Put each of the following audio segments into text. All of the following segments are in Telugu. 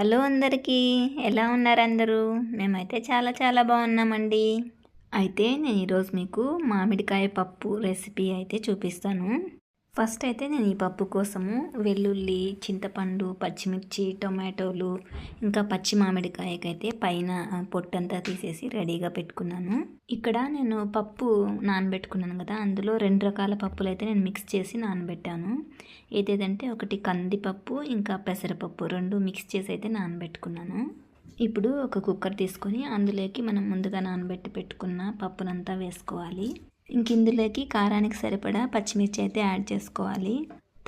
హలో అందరికీ ఎలా ఉన్నారు అందరూ? మేమైతే చాలా చాలా బాగున్నామండి. అయితే నేను ఈరోజు మీకు మామిడికాయ పప్పు రెసిపీ అయితే చూపిస్తాను. ఫస్ట్ అయితే నేను ఈ పప్పు కోసము వెల్లుల్లి చింతపండు పచ్చిమిర్చి టొమాటోలు ఇంకా పచ్చి మామిడికాయకైతే పైన పొట్టంతా తీసేసి రెడీగా పెట్టుకున్నాను. ఇక్కడ నేను పప్పు నానబెట్టుకున్నాను కదా అందులో రెండు రకాల పప్పులు అయితే నేను మిక్స్ చేసి నానబెట్టాను. ఏదేదంటే ఒకటి కందిపప్పు ఇంకా పెసరపప్పు రెండు మిక్స్ చేసి అయితే నానబెట్టుకున్నాను. ఇప్పుడు ఒక కుక్కర్ తీసుకొని అందులోకి మనం ముందుగా నానబెట్టి పెట్టుకున్న పప్పునంతా వేసుకోవాలి. ఇంక ఇందులోకి కారానికి సరిపడా పచ్చిమిర్చి అయితే యాడ్ చేసుకోవాలి.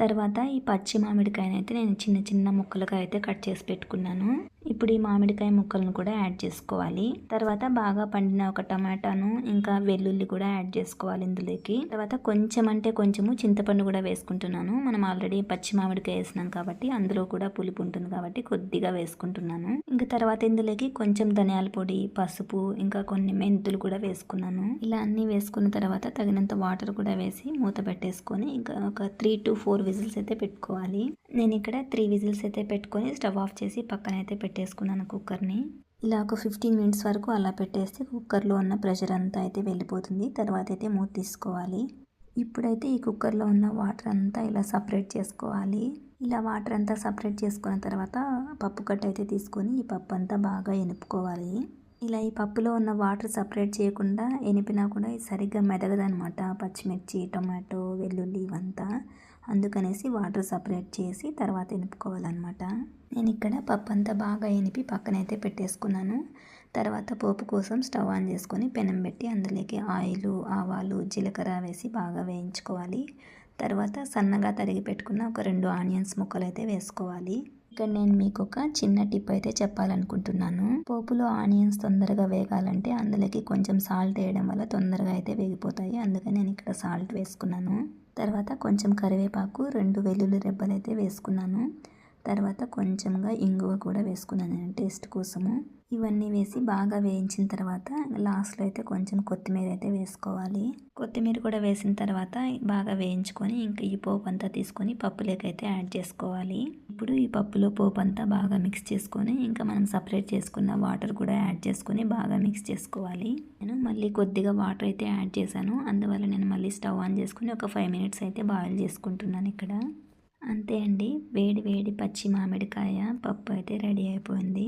తర్వాత ఈ పచ్చి మామిడికాయనైతే నేను చిన్న చిన్న ముక్కలుగా అయితే కట్ చేసి పెట్టుకున్నాను. ఇప్పుడు ఈ మామిడికాయ ముక్కలను కూడా యాడ్ చేసుకోవాలి. తర్వాత బాగా పండిన ఒక టమాటాను ఇంకా వెల్లుల్లి కూడా యాడ్ చేసుకోవాలి ఇందులోకి. తర్వాత కొంచెం అంటే కొంచెము చింతపండు కూడా వేసుకుంటున్నాను. మనం ఆల్రెడీ పచ్చి మామిడికాయ వేసినాం కాబట్టి అందులో కూడా పులుపు ఉంటుంది కాబట్టి కొద్దిగా వేసుకుంటున్నాను. ఇంకా తర్వాత ఇందులోకి కొంచెం ధనియాల పొడి పసుపు ఇంకా కొన్ని మెంతులు కూడా వేసుకున్నాను. ఇలా అన్ని వేసుకున్న తర్వాత తగినంత వాటర్ కూడా వేసి మూత పెట్టేసుకొని ఇంకా ఒక త్రీ టు ఫోర్ విజిల్స్ అయితే పెట్టుకోవాలి. నేను ఇక్కడ త్రీ విజిల్స్ అయితే పెట్టుకొని స్టవ్ ఆఫ్ చేసి పక్కన అయితే పెట్టేసుకున్నాను కుక్కర్ని. ఇలా ఒక ఫిఫ్టీన్ మినిట్స్ వరకు అలా పెట్టేస్తే కుక్కర్లో ఉన్న ప్రెషర్ అంతా అయితే వెళ్ళిపోతుంది. తర్వాత అయితే మూత తీసుకోవాలి. ఇప్పుడైతే ఈ కుక్కర్లో ఉన్న వాటర్ అంతా ఇలా సపరేట్ చేసుకోవాలి. ఇలా వాటర్ అంతా సపరేట్ చేసుకున్న తర్వాత పప్పు కట్ట అయితే తీసుకొని ఈ పప్పు అంతా బాగా ఎనుపుకోవాలి. ఇలా ఈ పప్పులో ఉన్న వాటర్ సపరేట్ చేయకుండా ఎనిపినా కూడా సరిగ్గా మెదగదనమాట పచ్చిమిర్చి టొమాటో వెల్లుల్లి ఇవంతా. అందుకనేసి వాటర్ సపరేట్ చేసి తర్వాత ఎనుపుకోవాలన్నమాట. నేను ఇక్కడ పప్పు అంతా బాగా ఎనిపి పక్కనైతే పెట్టేసుకున్నాను. తర్వాత పోపు కోసం స్టవ్ ఆన్ చేసుకొని పెనం పెట్టి అందులోకి ఆయిల్ ఆవాలు జీలకర్ర వేసి బాగా వేయించుకోవాలి. తర్వాత సన్నగా తరిగి పెట్టుకున్న ఒక రెండు ఆనియన్స్ ముక్కలు అయితే వేసుకోవాలి. ఇక్కడ నేను మీకు ఒక చిన్న టిప్ అయితే చెప్పాలనుకుంటున్నాను. పోపులో ఆనియన్స్ తొందరగా వేగాలంటే అందులోకి కొంచెం సాల్ట్ వేయడం వల్ల తొందరగా అయితే వేగిపోతాయి. అందుకని నేను ఇక్కడ సాల్ట్ వేసుకున్నాను. తర్వాత కొంచెం కరివేపాకు రెండు వెల్లుల్లి రెబ్బలు అయితే వేసుకున్నాను. తర్వాత కొంచెంగా ఇంగువ కూడా వేసుకున్నాను నేను టేస్ట్ కోసము. ఇవన్నీ వేసి బాగా వేయించిన తర్వాత లాస్ట్లో అయితే కొంచెం కొత్తిమీర అయితే వేసుకోవాలి. కొత్తిమీర కూడా వేసిన తర్వాత బాగా వేయించుకొని ఇంకా ఈ పోపు అంతా తీసుకొని పప్పులోకి అయితే యాడ్ చేసుకోవాలి. ఇప్పుడు ఈ పప్పులో పోపు అంతా బాగా మిక్స్ చేసుకొని ఇంకా మనం సపరేట్ చేసుకున్న వాటర్ కూడా యాడ్ చేసుకొని బాగా మిక్స్ చేసుకోవాలి. నేను మళ్ళీ కొద్దిగా వాటర్ అయితే యాడ్ చేశాను. అందువల్ల నేను మళ్ళీ స్టవ్ ఆన్ చేసుకుని ఒక ఫైవ్ మినిట్స్ అయితే బాయిల్ చేసుకుంటున్నాను ఇక్కడ. అంతే అండి. వేడి వేడి పచ్చి మామిడికాయ పప్పు అయితే రెడీ అయిపోయింది.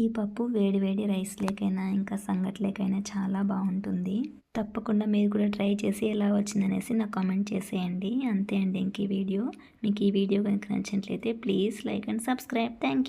ఈ పప్పు వేడి వేడి రైస్ లేకైనా ఇంకా సంగట్లేకైనా చాలా బాగుంటుంది. తప్పకుండా మీరు కూడా ట్రై చేసి ఎలా వచ్చిందనేసి నాకు కామెంట్ చేసేయండి. అంతే అండి ఇంక ఈ వీడియో. మీకు ఈ వీడియో కనుక నచ్చినట్లయితే please like and subscribe. Thank you.